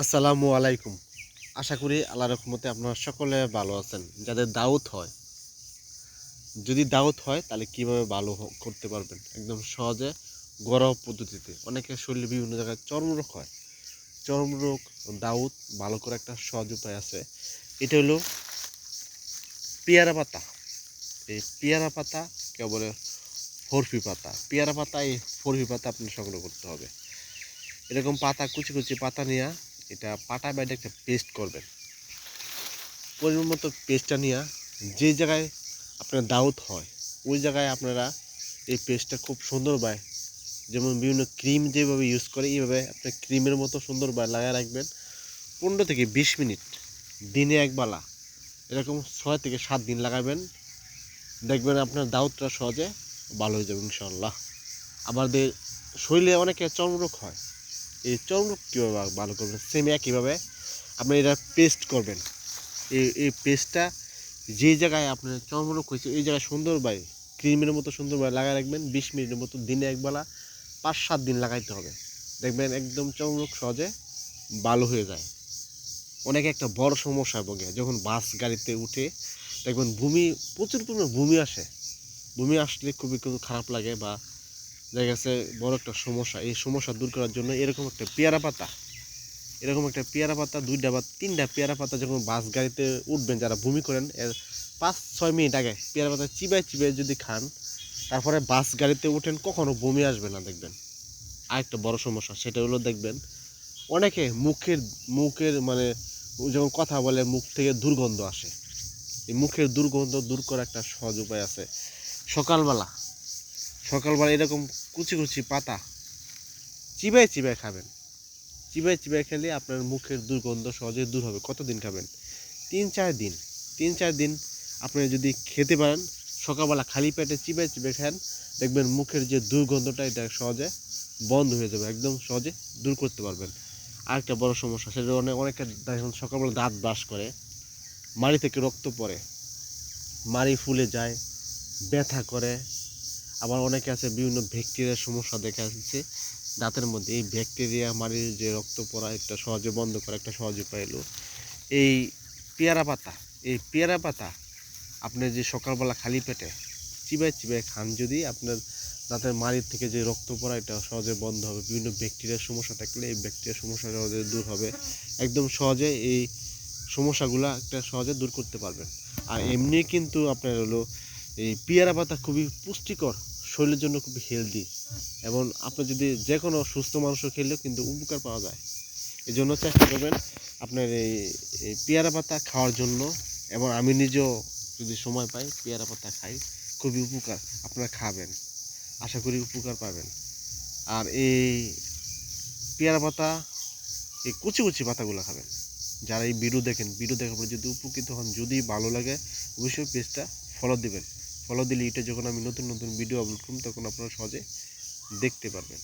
আসসালামু আলাইকুম। আশা করি আল্লাহ রহমতে আপনারা সকলে ভালো আছেন। যাদের দাউত হয়, যদি দাউত হয়, তাহলে কীভাবে ভালো করতে পারবেন? একদম সহজে, ঘরোয়া পদ্ধতিতে। অনেকের শরীরে বিভিন্ন জায়গায় চর্মরোগ হয়। চর্মরোগ দাউত ভালো করে একটা সহজ উপায় আছে। এটা হলো পেয়ারা পাতা। এই পেয়ারা পাতা কে বলে? ফরফি পাতা। পেয়ারা পাতা, এই ফরফি পাতা আপনি সংগ্রহ করতে হবে। এরকম পাতা, কুচি কুচি পাতা নিয়ে এটা পাটা বাইরে একটা পেস্ট করবেন। পরিমাণ মতো পেস্টটা নিয়ে যে জায়গায় আপনার দাউত হয়, ওই জায়গায় আপনারা এই পেস্টটা খুব সুন্দরভাবে, যেমন বিভিন্ন ক্রিম যেভাবে ইউজ করে, এইভাবে আপনি ক্রিমের মতো সুন্দরভাবে লাগায় রাখবেন। পনেরো থেকে বিশ মিনিট, দিনে একবেলা এরকম ছয় থেকে সাত দিন লাগাবেন। দেখবেন আপনার দাউতটা সহজে ভালো হয়ে যাবে ইনশাল্লাহ আমাদের শরীরে অনেকে চর্মরোগ হয় এই চর্মরোগ কীভাবে ভালো করবেন? সেম একইভাবে আপনি এটা পেস্ট করবেন। এই এই পেস্টটা যে জায়গায় আপনার চর্মরোগ হয়েছে, এই জায়গায় সুন্দরভাবে ক্রিমের মতো সুন্দরভাবে লাগাই রাখবেন। বিশ মিনিটের মতো দিনে একবেলা পাঁচ, সাত দিন লাগাইতে হবে। দেখবেন একদম চর্মরোগ সহজে ভালো হয়ে যায়। অনেকে একটা বড় সমস্যা ভোগে, যখন বাস গাড়িতে উঠে দেখবেন ভূমি, প্রচুর পরিমাণে ভূমি আসে। ভূমি আসলে খুবই খুব খারাপ লাগে বা দেখা গেছে বড় একটা সমস্যা। এই সমস্যা দূর করার জন্য এরকম একটা পেয়ারা পাতা, এরকম একটা পেয়ারা পাতা দুইটা বা তিনটা পেয়ারা পাতা যখন বাস গাড়িতে উঠবেন, যারা ভূমি করেন, এর পাঁচ, ছয় মিনিট আগে পেয়ারা পাতা চিবাই চিবাই যদি খান, তারপরে বাস গাড়িতে উঠেন, কখনো বমি আসবে না দেখবেন। আরেকটা বড় সমস্যা সেটা হলো দেখবেন, অনেকে মুখের মুখের মানে যখন কথা বলে, মুখ থেকে দুর্গন্ধ আসে। এই মুখের দুর্গন্ধ দূর করার একটা সহজ উপায় আছে। সকালবেলা সকালবেলা এরকম কুচি কুচি পাতা চিবাই চিবাই খাবেন। চিবাই চিবাই খেলে আপনার মুখের দুর্গন্ধ সহজে দূর হবে। কতদিন খাবেন? তিন চার দিন। তিন চার দিন আপনি যদি খেতে পারেন, সকালবেলা খালি পেটে চিবাই চিবাই খান, দেখবেন মুখের যে দুর্গন্ধটা এটা সহজে বন্ধ হয়ে যাবে, একদম সহজে দূর করতে পারবেন। আরেকটা বড় সমস্যা, সেটা অনেক অনেকে দেখেন সকালবেলা দাঁত ব্রাশ করে, মাড়ি থেকে রক্ত পড়ে, মাড়ি ফুলে যায়, ব্যথা করে আবার অনেকে আছে বিভিন্ন ব্যাকটেরিয়ার সমস্যা দেখা যাচ্ছে দাঁতের মধ্যে এই ব্যাকটেরিয়া মাড়ির যে রক্ত পড়া একটা সহজে বন্ধ করা, একটা সহজ উপায় এলো। এই পেয়ারা পাতা, এই পেয়ারা পাতা আপনি যে সকালবেলা খালি পেটে চিবাই চিবাই খান, যদি আপনার দাঁতের মাড়ির থেকে যে রক্ত পড়া, এটা সহজে বন্ধ হবে। বিভিন্ন ব্যাকটেরিয়ার সমস্যা থাকলে এই ব্যাকটেরিয়ার সমস্যা সহজে দূর হবে। একদম সহজে এই সমস্যাগুলো একটা সহজে দূর করতে পারবেন। আর এমনি কিন্তু আপনার হলো এই পেয়ারা পাতা খুবই পুষ্টিকর, শরীরের জন্য খুবই হেলদি এবং আপনি যদি যে কোনো সুস্থ মানুষও খেলেও কিন্তু উপকার পাওয়া যায়। এই জন্য চেষ্টা করবেন আপনার এই পেয়ারা পাতা খাওয়ার জন্য এবং আমি নিজেও যদি সময় পাই পেয়ারা পাতা খাই, খুবই উপকার আপনারা খাবেন, আশা করি উপকার পাবেন। আর এই পেয়ারা পাতা, এই কুচি কুচি পাতাগুলো খাবেন। যারা এই ভিডিও দেখেন ভিডিও দেখার পরে যদি উপকৃত হন, যদি ভালো লাগে, অবশ্যই পেজটা ফলো দিবেন। ফলো দিলে এটা যখন আমি নতুন নতুন ভিডিও আপলোড করব, তখন আপনারা সহজে দেখতে পারবেন।